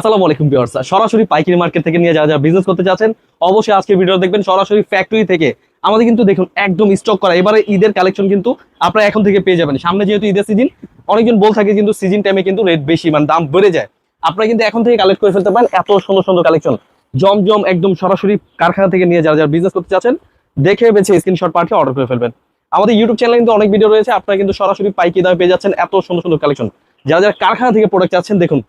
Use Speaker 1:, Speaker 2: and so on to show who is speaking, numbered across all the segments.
Speaker 1: আসসালামু আলাইকুম ভিউয়ার্স, সরাসরি পাইকারি মার্কেট থেকে নিয়ে যারা যারা বিজনেস করতে চাচ্ছেন, অবশ্যই আজকে ভিডিও দেখবেন, সরাসরি ফ্যাক্টরি থেকে। আমাদের কিন্তু দেখুন, একদম স্টক করা। এবারে ঈদের কালেকশন কিন্তু আপনারা এখন থেকে পেয়ে যাবেন। সামনে যেহেতু ঈদের সিজন অনেকজন বল থাকে কিন্তু সিজন টাইমে কিন্তু রেট বেশি মানে দাম বেড়ে যায়। আপনারা কিন্তু এখন থেকে কালেক্ট করে ফেলতে পারেন এত সুন্দর সুন্দর কালেকশন জমজম একদম সরাসরি কারখানা থেকে নিয়ে যারা যারা বিজনেস করতে চাচ্ছেন, দেখে বেছে স্ক্রিনশট পাঠিয়ে অর্ডার করে ফেলবেন। আমাদের ইউটিউব চ্যানেলে কিন্তু অনেক ভিডিও রয়েছে, আপনারা কিন্তু সরাসরি পাইকি দামে পেয়ে যাচ্ছেন এত সুন্দর সুন্দর কালেকশন যারা যারা কারখানা থেকে প্রোডাক্ট চাচ্ছেন, দেখুন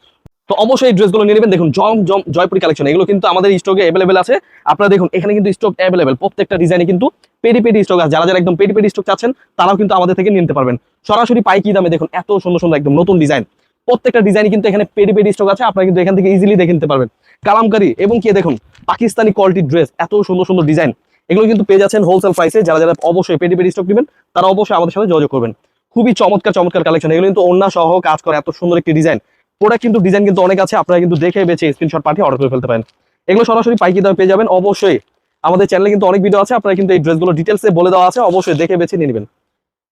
Speaker 1: তো অবশ্যই এই ড্রেসগুলো নিয়ে নেবেন। দেখুন জম জম জয়পুরি কালেকশন এগুলো কিন্তু আমাদের স্টকে অ্যাভেলেবেল আছে। আপনারা দেখুন, এখানে কিন্তু স্টক অ্যাভেলেবেল প্রত্যেকটা ডিজাইনে কিন্তু পেডি পেডি স্টক আছে। যারা যারা একদম পেডি পেডি স্টক চাচ্ছেন, তারাও কিন্তু আমাদের থেকে নিতে পারবেন। সরাসরি পাইকি দামে দেখুন, এত সুন্দর সুন্দর একদম নতুন ডিজাইন প্রত্যেকটা ডিজাইন কিন্তু এখানে পেডি পেডি স্টক আছে। আপনারা কিন্তু এখান থেকে ইজিলি দেখে নিতে পারবেন। কালামকারি এবং কি, দেখুন, পাকিস্তানি কোয়ালিটির ড্রেস এত সুন্দর সুন্দর ডিজাইন এগুলো কিন্তু পেয়ে যাচ্ছেন হোলসেল প্রাইসে যারা যারা অবশ্যই পেডি পেডি স্টক নেবেন, তারা অবশ্যই আমাদের সাথে যোগাযোগ করবেন। খুবই চমৎকার চমৎকার কালেকশন এগুলো কিন্তু অন্য সহ কাজ করে এত সুন্দর একটি ডিজাইন প্রোডাক্ট কিন্তু ডিজাইন কিন্তু অনেক আছে, আপনারা কিন্তু দেখে বেছে স্ক্রিনশট পাঠিয়ে অর্ডার করে ফেলতে পারেন। এগুলো সরাসরি পাইকি দামে পেয়ে যাবেন, অবশ্যই। আমাদের চ্যানেলে কিন্তু অনেক ভিডিও আছে, আপনারা কিন্তু এই ড্রেসগুলো ডিটেলসে বলে দেওয়া আছে, অবশ্যই দেখে বেছে নিয়ে নেবেন।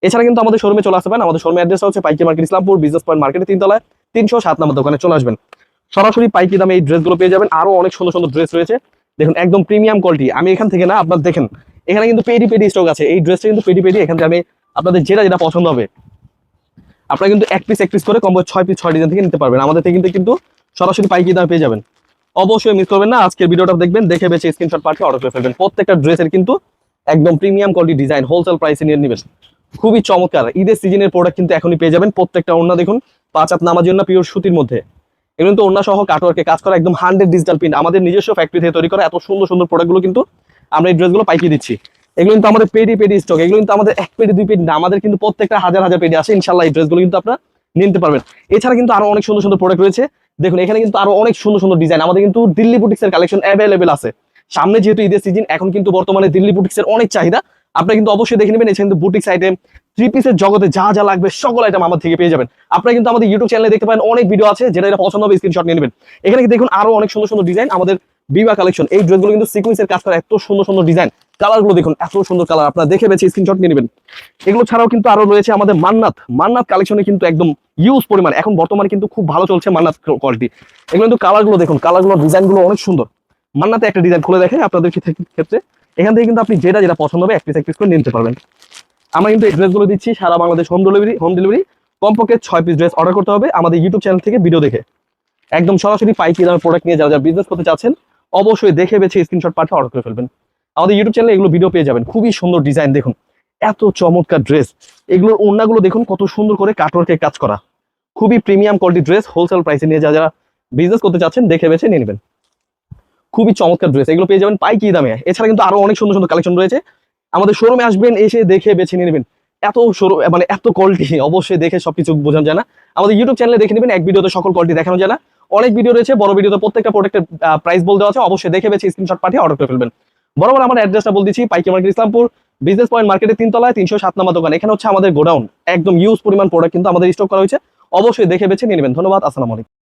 Speaker 1: এছাড়া কিন্তু আমাদের শোরুমে চলে আসতে পারেন, আমাদের শোরুমের অ্যাড্রেস হচ্ছে পাইকি মার্কেট ইসলামপুর বিজনেস পয়েন্ট মার্কেটের তিনতলায়, তিনশো সাত নম্বর দোকানে চলে আসবেন। সরাসরি পাইকি দামে এই ড্রেসগুলো পেয়ে যাবেন, আরও অনেক সুন্দর সুন্দর ড্রেস রয়েছে। দেখুন, একদম প্রিমিয়াম কোয়ালিটি আমি এখান থেকে না, আপনার দেখেন। এখানে কিন্তু পেডি পেডি স্টক আছে, এই ড্রেসটা কিন্তু পেডি পেডি এখান থেকে আমি আপনাদের যেটা যেটা পছন্দ হবে আপনারা কিন্তু এক পিস এক পিস করে কম্বো ছয় পিস ছয় ডিজাইন থেকে নিতে পারবেন। আমাদের থেকে কিন্তু সরাসরি পাইকি দামে পেয়ে যাবেন। অবশ্যই মিস করবেন না। আজকের ভিডিওটা দেখবেন, দেখে বেছে স্ক্রিনশট পাঠিয়ে অর্ডার করে ফেলবেন। প্রত্যেকটা ড্রেসের কিন্তু একদম প্রিমিয়াম কোয়ালিটি ডিজাইন হোলসেল প্রাইসে নিয়ে নেবেন। খুবই চমৎকার। ঈদের সিজনের প্রোডাক্ট কিন্তু এখনই পেয়ে যাবেন। প্রত্যেকটা অন্য দেখুন, পাঁচ হাত নামার জন্য পিওর সুতির মধ্যে। এগুলো কিন্তু অন্য সহ কাটওয়ার্কে কাজ করা একদম হান্ড্রেড ডিজিটাল প্রিন্ট আমাদের নিজস্ব ফ্যাক্টরি থেকে তৈরি করা এত সুন্দর সুন্দর প্রোডাক্টগুলো কিন্তু আমরা এই ড্রেসগুলো পাইকিয়ে দিচ্ছি। এগুলো কিন্তু আমাদের পেডি পেডি স্টক এগুলো কিন্তু আমাদের এক পেডি, দুই পেডি না, আমাদের কিন্তু প্রত্যেকটা হাজার হাজার পেডি আছে। ইনশাল্লাহ এই ড্রেসগুলো কিন্তু আপনারা নিতে পারবেন। এছাড়া কিন্তু আরও অনেক সুন্দর সুন্দর প্রোডাক্ট রয়েছে। দেখুন, এখানে কিন্তু আরও অনেক সুন্দর সুন্দর ডিজাইন আমাদের কিন্তু দিল্লি বুটিক্সের কালেকশন অ্যাভেলেবেল আছে। সামনে যেহেতু ঈদের সিজন এখন কিন্তু বর্তমানে দিল্লি বুটিক্সের অনেক চাহিদা। আপনারা কিন্তু অবশ্যই দেখে নেবেন এখানে কিন্তু বুটিক্স আইটেম থ্রি পিসের জগতে যা যা লাগবে, সকল আইটেম আমার থেকে পেয়ে যাবেন। আপনারা কিন্তু আমাদের ইউটিউব চ্যানেলে দেখতে পারেন, অনেক ভিডিও আছে, যেটা এটা পছন্দ হবে স্ক্রিনশট নিয়ে নেবেন। এখানে দেখুন আরও অনেক সুন্দর সুন্দর ডিজাইন আমাদের বিবা কালেকশন এই ড্রেসগুলো কিন্তু সিকুয়েন্সের কাজ করা, এত সুন্দর সুন্দর ডিজাইন কালারগুলো দেখুন, এত সুন্দর কালার আপনারা দেখে বেছে স্ক্রিনশট নিয়ে নেবেন। এগুলো ছাড়াও কিন্তু আরও রয়েছে আমাদের মান্নাত। মান্নাত কালেকশনে কিন্তু একদম ইউজ পরিমাণ, এখন বর্তমানে কিন্তু খুব ভালো চলছে মান্নাত কোয়ালিটি এগুলো কিন্তু কালারগুলো দেখুন কালারগুলো ডিজাইনগুলো অনেক সুন্দর। মান্নাতে একটা ডিজাইন খুলে দেখে, আপনাদের ক্ষেত্রে এখান থেকে কিন্তু আপনি যেটা যেটা পছন্দ হবে এক পিস এক পিস করে নিতে পারবেন। আমরা কিন্তু এই ড্রেসগুলো দিচ্ছি সারা Bangladesh home delivery home delivery কমপক্ষে ছয় পিস ড্রেস অর্ডার করতে হবে আমাদের ইউটিউব চ্যানেল থেকে ভিডিও দেখে। একদম সরাসরি পাইকি দামের প্রোডাক্ট নিয়ে যারা যারা বিজনেস করতে চাচ্ছেন, অবশ্যই দেখে বেছে স্ক্রিনশট পাঠিয়ে অর্ডার করে ফেলবেন। আমাদের ইউটিউব চ্যানেলে এগুলো ভিডিও পেয়ে যাবেন। খুবই সুন্দর ডিজাইন দেখুন। এত চমৎকার ড্রেস এগুলোর ওড়নাগুলো দেখুন, কত সুন্দর করে কাটওয়ার্কে কাজ করা। খুবই প্রিমিয়াম কোয়ালিটি ড্রেস হোলসেল প্রাইসে নিয়ে যারা যারা বিজনেস করতে চাচ্ছেন, দেখে বেছে নিয়ে নেবেন। খুবই চমৎকার ড্রেস এগুলো পেয়ে যাবেন পাইকি দামে। এছাড়া কিন্তু আরও অনেক সুন্দর সুন্দর কালেকশন রয়েছে। আমাদের শোরুমে আসবেন, এসে দেখে বেছে নিয়ে নেবেন। এত শোরুম মানে এত কোয়ালিটি অবশ্যই দেখে সবকিছু বোঝানো যায় না। আমাদের ইউটিউব চ্যানেলে দেখে নেবেন, এক ভিডিওতে সকল কোয়ালিটি দেখানো যায় না। অনেক ভিডিও রয়েছে, বড় ভিডিওতে প্রত্যেকটা প্রোডাক্টের প্রাইস বল দেওয়া আছে। অবশ্যই দেখে বেছে স্ক্রিনশট পাঠিয়ে অর্ডার করে ফেলবেন। বরাবর আমার অ্যাড্রেসটা বল দিচ্ছি, পাইকি মার্কেট ইসলামপুর বিজনেস পয়েন্ট মার্কেটের তিনতলায়, তিনশো সাত নাম্বার দোকান। এখানে হচ্ছে আমাদের গোডাউন একদম ইউজ পরিমাণ প্রোডাক্ট কিন্তু আমাদের স্টক করা হয়েছে। অবশ্যই দেখে বেছে নিয়ে নেবেন। ধন্যবাদ, আসসালামু আলাইকুম।